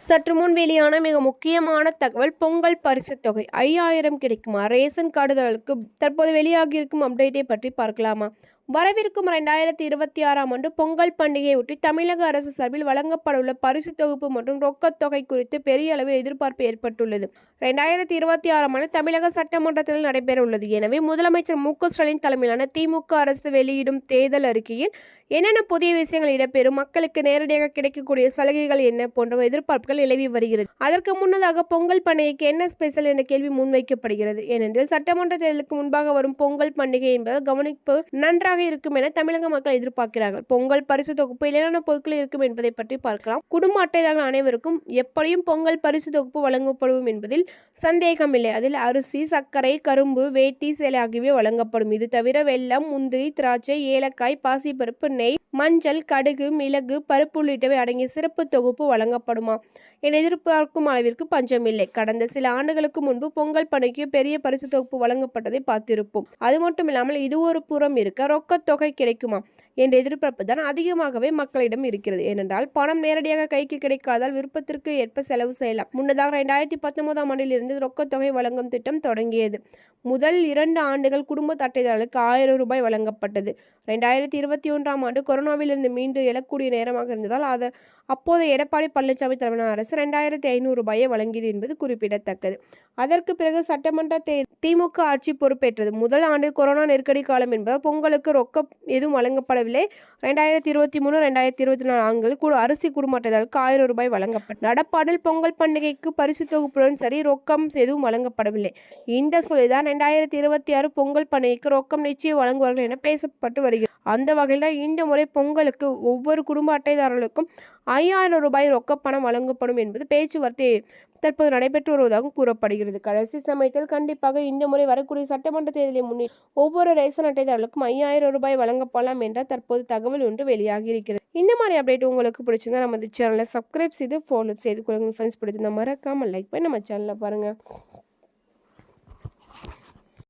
சற்று முன் வெளியான மிக முக்கியமான தகவல் பொங்கல் பரிசுத் தொகை. ஐயாயிரம் கிடைக்குமா? ரேஷன் கார்டுதாரர்களுக்கு தற்போது வெளியாகியிருக்கும் அப்டேட்டை பற்றி பார்க்கலாமா? வரவிருக்கும் ரெண்டாயிரத்தி இருபத்தி ஆறாம் ஆண்டு பொங்கல் பண்டிகையொட்டி தமிழக அரசு சார்பில் வழங்கப்படவுள்ள பரிசு தொகுப்பு மற்றும் ரொக்கத் தொகை குறித்து பெரிய அளவில் எதிர்பார்ப்பு ஏற்பட்டுள்ளது. ரெண்டாயிரத்தி இருபத்தி ஆறாம் ஆண்டு தமிழக சட்டமன்றத்தில் நடைபெற உள்ளது எனவே முதலமைச்சர் மு. க. ஸ்டாலின் தலைமையிலான திமுக அரசு வெளியிடும் தேர்தல் அறிக்கையில் என்னென்ன புதிய விஷயங்கள் இடம்பெறும் மக்களுக்கு நேரடியாக கிடைக்கக்கூடிய சலுகைகள் என்ன போன்ற எதிர்பார்ப்புகள் நிலவி வருகிறது. அதற்கு முன்னதாக பொங்கல் பண்டிகைக்கு என்ன ஸ்பெஷல் என்ற கேள்வி முன்வைக்கப்படுகிறது. ஏனென்றால் சட்டமன்ற தேர்தலுக்கு முன்பாக வரும் பொங்கல் பண்டிகை என்பதால் கவனிப்பு நன்றாக இருக்கும் என தமிழக மக்கள் எதிர்பார்க்கிறார்கள். பொங்கல் பரிசு தொகுப்பு என்னென்ன பொருட்கள் இருக்கும் என்பதை பற்றி பார்க்கலாம். குடும்ப அட்டைதாரர்கள் அனைவருக்கும் எப்படியும் பொங்கல் பரிசு தொகுப்பு வழங்கப்படும் என்பதில் சந்தேகமில்லை அதில் அரிசி சர்க்கரை கரும்பு வேட்டி சேலை ஆகியவை வழங்கப்படும். இது தவிர வெல்லம் முந்திரி திராட்சை ஏலக்காய் பாசிப்பருப்பு நெய் மஞ்சள் கடுகு மிளகு பருப்பு உள்ளிட்டவை அடங்கிய சிறப்பு தொகுப்பு வழங்கப்படுமா? என எதிர்பார்க்கும் அளவிற்கு பஞ்சமில்லை கடந்த சில ஆண்டுகளுக்கு முன்பு பொங்கல் பணிக்கு பெரிய பரிசு தொகுப்பு வழங்கப்பட்டதை பார்த்திருப்போம். அது மட்டும் இல்லாமல் இது ஒரு புறம் இருக்க ரொக்கத் தொகை கிடைக்குமா? என்ற எதிர்பார்ப்பு தான் அதிகமாகவே மக்களிடம் இருக்கிறது. ஏனென்றால் பணம் நேரடியாக கைக்கு கிடைக்காதால் விருப்பத்திற்கு ஏற்ப செலவு செய்யலாம். முன்னதாக ரெண்டாயிரத்தி பத்தொன்பதாம் ஆண்டிலிருந்து ரொக்கத் தொகை வழங்கும் திட்டம் தொடங்கியது. முதல் இரண்டு ஆண்டுகள் குடும்ப அட்டைதாரர்களுக்கு ஆயிரம் ரூபாய் வழங்கப்பட்டது. ரெண்டாயிரத்தி இருபத்தி ஒன்றாம் ஆண்டு கொரோனாவிலிருந்து மீண்டு எழக்கூடிய நேரமாக இருந்ததால் அது அப்போது எடப்பாடி பழனிசாமி தலைமையிலான அரசு ரெண்டாயிரத்தி ஐநூறு ரூபாயை வழங்கியது என்பது குறிப்பிடத்தக்கது. அதற்கு பிறகு சட்டமன்ற தே திமுக ஆட்சி பொறுப்பேற்றது. முதல் ஆண்டில் கொரோனா நெருக்கடி காலம் என்பதால் பொங்கலுக்கு ரொக்கம் எதுவும் வழங்கப்படவில்லை. ரெண்டாயிரத்தி இருபத்தி மூணு ரெண்டாயிரத்தி இருபத்தி நாலு ஆண்டுகளில் கூட அரிசி குடும்ப ஆயிரம் ரூபாய் வழங்கப்பட்ட நடப்பாடில் பொங்கல் பண்டிகைக்கு பரிசு தொகுப்புடன் சரி ரொக்கம் எதுவும் வழங்கப்படவில்லை. இந்த சொல்லிதான் ரெண்டாயிரத்தி இருபத்தி ஆறு பொங்கல் பண்டிகைக்கு ரொக்கம் நிச்சயம் வழங்குவார்கள் என பேசப்பட்டு வருகிறது. அந்த வகையில் தான் இந்த முறை பொங்கலுக்கு ஒவ்வொரு குடும்ப அட்டைதாரர்களுக்கும் ஐயாயிரம் ரூபாய் ரொக்கப்பணம் வழங்கப்படும் என்பது பேச்சுவார்த்தை தற்போது நடைபெற்று வருவதாகவும் கூறப்படுகிறது. கடைசி சமயத்தில் கண்டிப்பாக இந்த முறை வரக்கூடிய சட்டமன்ற தேர்தலை முன்னிட்டு ஒவ்வொரு ரேசன் அட்டைதாரர்களுக்கும் ஐயாயிரம் ரூபாய் வழங்கப்படலாம் என்ற தற்போது தகவல் ஒன்று வெளியாகி இருக்கிறது. இந்த மாதிரி அப்டேட் உங்களுக்கு பிடிச்சிருந்தா நம்ம சேனலை சப்ஸ்கிரைப் செய்து ஃபாலோ செய்து கொள்ளுங்கள். ஃப்ரெண்ட்ஸ் பிடிச்சிருந்தா மறக்காமல் லைக் பண்ணி நம்ம சேனலை பாருங்கள்